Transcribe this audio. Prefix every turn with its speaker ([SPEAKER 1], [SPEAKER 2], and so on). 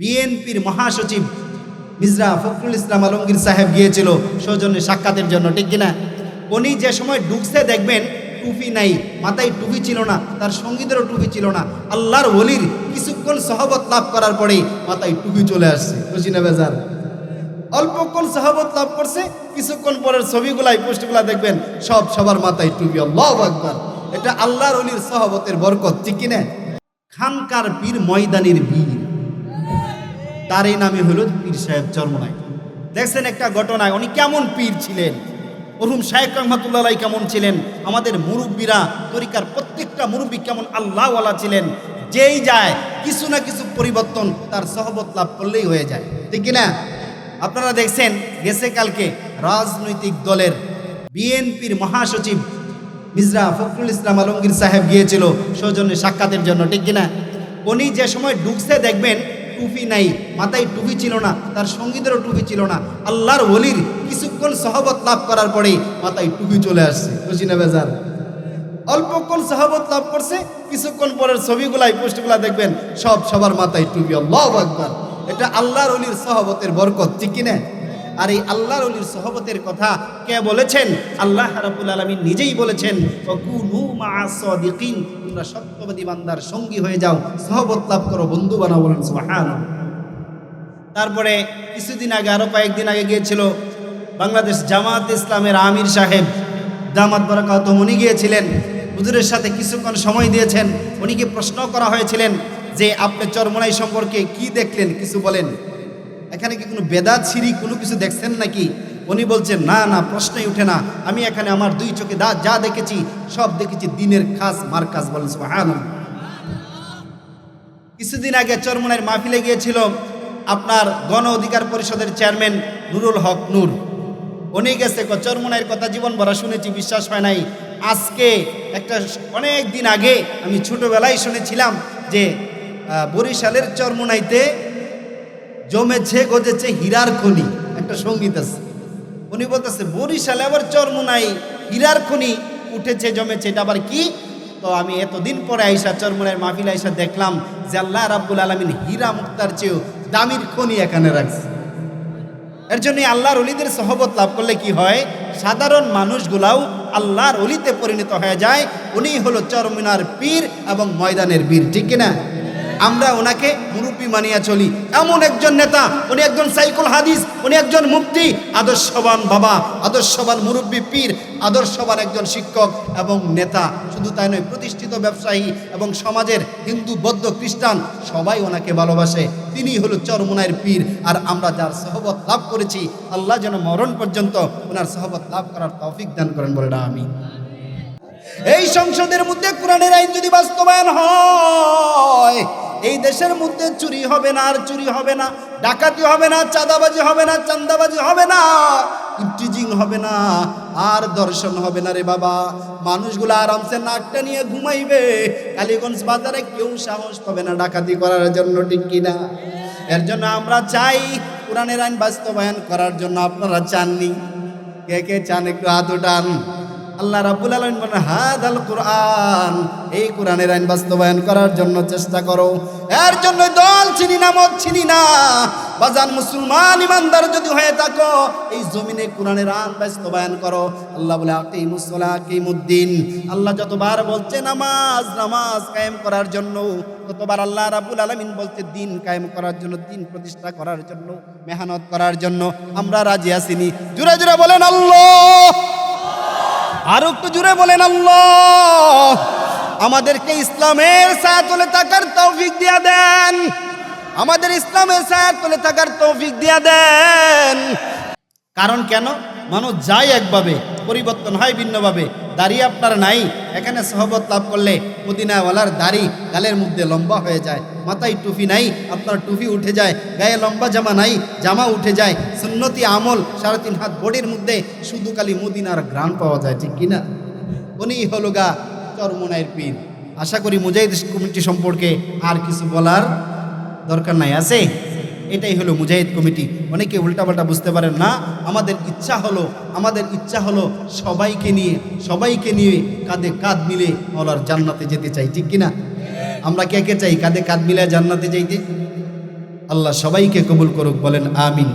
[SPEAKER 1] বিএনপির মহাসচিব মির্জা ফখরুল ইসলাম আলমগীর সাহেব গিয়েছিল সৌজন্যে সাক্ষাতের জন্য, ঠিক কিনা? উনি যে সময় ঢুকছে দেখবেন, টুপি নাই, মাথায় টুপি ছিল না, তার সঙ্গীতেরও টুপি ছিল না। আল্লাহর ওলির কিছুক্ষণ সহবত লাভ করার পরেই মাথায় টুপি চলে আসছে। খুশি না বেজার? অল্পক্ষণ সহবত লাভ করছে, কিছুক্ষণ পরের ছবিগুলাই, পোস্টগুলা দেখবেন, সব সবার মাথায় টুপি। আল্লাহ আকবার! এটা আল্লাহর অলির সহবতের বরকত, ঠিক কিনা? খানকার পীর ময়দানের বীর। তার এই নামে হলো পীর সাহেব চরমনাই। দেখছেন একটা ঘটনায় উনি কেমন পীর ছিলেন? ওরহুম শাহেক রহমতুল্লাহ কেমন ছিলেন? আমাদের মুরব্বীরা, তরিকার প্রত্যেকটা মুরব্বী কেমন আল্লাহওয়ালা ছিলেন? যেই যায়, কিছু না কিছু পরিবর্তন তার সহবত লাভ করলেই হয়ে যায়। ঠিক কিনা? আপনারা দেখছেন, গেছে কালকে রাজনৈতিক দলের বিএনপির মহাসচিব মির্জা ফখরুল ইসলাম আলমগীর সাহেব গিয়েছিল সৌজন্যে সাক্ষাতের জন্য। ঠিক কিনা? উনি যে সময় ঢুকছে দেখবেন টুপি নাই, মাথায় টুপি ছিল না, তার সঙ্গীতেরও টুপি ছিল না। আল্লাহর ওলির কিছুক্ষণ সহবত লাভ করার পরেই মাথায় টুপি চলে আসছে। খুশি না বেজার? অল্পক্ষণ সহবত লাভ করছে, কিছুক্ষণ পরের ছবিগুলাই পোস্টগুলা দেখবেন, সব সবার মাথায় টুপি। আল্লাহ একবার এটা আল্লাহর অলির সহবতের বরকত, ঠিক কিনা? আর এই আল্লাহর অলির সহবতের কথা কে বলেছেন? আল্লাহ রাব্বুল আলামিন নিজেই বলেছেন তোমরা সত্যবাদী বান্দার সঙ্গী হয়ে যাও, সহবত লাভ করো, বন্ধু বানাও বলেন, সুবহানাল্লাহ। তারপরে কিছুদিন আগে, আরও কয়েকদিন আগে গিয়েছিল বাংলাদেশ জামাত ইসলামের আমির সাহেব, দামাত বরাকাত উনি গিয়েছিলেন। হুজুরের সাথে কিছুক্ষণ সময় দিয়েছেন, উনিকে প্রশ্ন করা হয়েছিলেন যে, আপনি চরমনাই সম্পর্কে কি দেখলেন? কিছু বলেন। এখানে কি কোনো বেদাত ছিরি কোনো কিছু দেখছেন নাকি? উনি বলছেন না না, প্রশ্নই উঠে না। আমি এখানে আমার দুই চোখে দা যা দেখেছি, সব দেখেছি দিনের খাস মার কাজ বলেন কিছুদিন আগে চরমনের মাহফিলে গিয়েছিল আপনার গণ অধিকার পরিষদের চেয়ারম্যান নুরুল হক নূর। উনি গেছে চরমনাইয়ের কথা জীবন ভরা শুনেছি, বিশ্বাস হয় নাই। আজকে একটা অনেক দিন আগে আমি ছোটবেলায় শুনেছিলাম যে বরিশালের চরমনাইতে জমেছে, গজেছে হীরার খনি। একটা সংগীত আছে। উনি বলতেছে, বরিশালে আবার চরমনাই হীরার খনি উঠেছে, জমেছে, এটা আবার কি? তো আমি এতদিন পরে আইসা চরমনের মাহফিল আইসা দেখলাম যে আল্লাহ রাব্বুল আলমিন হীরা মুক্তার চেয়েও দামির খনি এখানে রাখছে। এর জন্য আল্লাহর অলিদের সহবত লাভ করলে কি হয়? সাধারণ মানুষগুলাও আল্লাহর অলিতে পরিণত হয়ে যায়। উনি হলো চরমিনার পীর এবং ময়দানের বীর, ঠিক কিনা? আমরা ওনাকে মুরব্বী মানিয়া চলি। এমন একজন নেতা, উনি একজন সাইকুল হাদিস, উনি একজন মুক্তি আদর্শবান বাবা, আদর্শবান মুরব্বী পীর, আদর্শবান একজন শিক্ষক এবং নেতা। শুধু তাই নয়, প্রতিষ্ঠিত ব্যবসায়ী এবং সমাজের হিন্দু, বৌদ্ধ, খ্রিস্টান সবাই ওনাকে ভালোবাসে। তিনি হলো চরমুনায়ের পীর আর আমরা যার সহবত লাভ করেছি, আল্লাহ যেন মরণ পর্যন্ত ওনার সহবত লাভ করার তৌফিক দান করেন বলে না আমি এই সংসদের মধ্যে কোরআনের আইন যদি বাস্তবায়ন হয় এই দেশের মধ্যে চুরি হবে না, আর চুরি হবে না, ডাকাতি হবে না, চাঁদাবাজি হবে না চান্দাবাজি হবে না ইফটিজিং হবে না, আর দর্শন হবে না রে বাবা। মানুষগুলো আরামসে নাকটা নিয়ে ঘুমাইবে। কালীগঞ্জ বাজারে কেউ সাহস পাবে না ডাকাতি করার জন্য, ঠিক কিনা এর জন্য আমরা চাই কোরআনের আইন বাস্তবায়ন করার জন্য আপনারা চাননি। কে কে চান একটু হাত উঠান। আল্লাহ রাব্বুল আলামিন বলেন, হাদাল কোরআন। এই কোরআনের আইন বাস্তবায়ন করার জন্য চেষ্টা করো। এর জন্য দল চিনি না মত চিনি না। বাজান মুসলমান ইমানদার যদি হয়ে থাকো, এই জমিনে কোরআনের আইন বাস্তবায়ন করো। আল্লাহ বলে, আকিমুস সালাহ আকিমুদ্দিন। আল্লাহ যতবার বলছে, নামাজ নামাজ কায়েম করার জন্য। ততবার আল্লাহ রাব্বুল আলামিন বলছে, দিন কায়েম করার জন্য, দিন প্রতিষ্ঠা করার জন্য, মেহনত করার জন্য। আমরা রাজি আসিনি জুড়ে জুড়ে বলেন, আল্লাহ! আর একটু জুড়ে বলেন, আল্লাহ। আমাদেরকে ইসলামের সায়াতলে থাকার তৌফিক দিয়া দেন। আমাদের ইসলামের সায়াতলে থাকার তৌফিক দিয়া দেন। কারণ কেন? মানুষ যায় একভাবে, পরিবর্তন হয় ভিন্নভাবে। দাড়ি আপনার নাই। এখানে সহবত লাভ করলে মদিনাওয়ালার দাড়ি গালের মধ্যে লম্বা হয়ে যায়, মাথায় টুপি নাই, আপনার টুপি উঠে যায়, গায়ে লম্বা জামা নাই, জামা উঠে যায়। সুন্নতি আমল সাড়ে তিন হাত বডির মধ্যে শুধু খালি মদিনার গ্রাম পাওয়া যায়, ঠিক কিনা? উনি হলো গা চরমনাইয়ের পীর। আশা করি মুজাহিদ কমিটি সম্পর্কে আর কিছু বলার দরকার নাই, আছে? এটাই হলো মুজাহিদ কমিটি। অনেকে উল্টাপাল্টা বুঝতে পারেন, না, আমাদের ইচ্ছা হলো, আমাদের ইচ্ছা হলো সবাইকে নিয়ে সবাইকে নিয়ে কাঁধে কাঁধ মিলে মলার জান্নাতে যেতে চাই, ঠিক কিনা? আমরা কে কে চাই, কাঁধে কাঁধ মিলে জান্নাতে যাইতে? আল্লাহ সবাইকে কবুল করুক, বলেন, আমিন।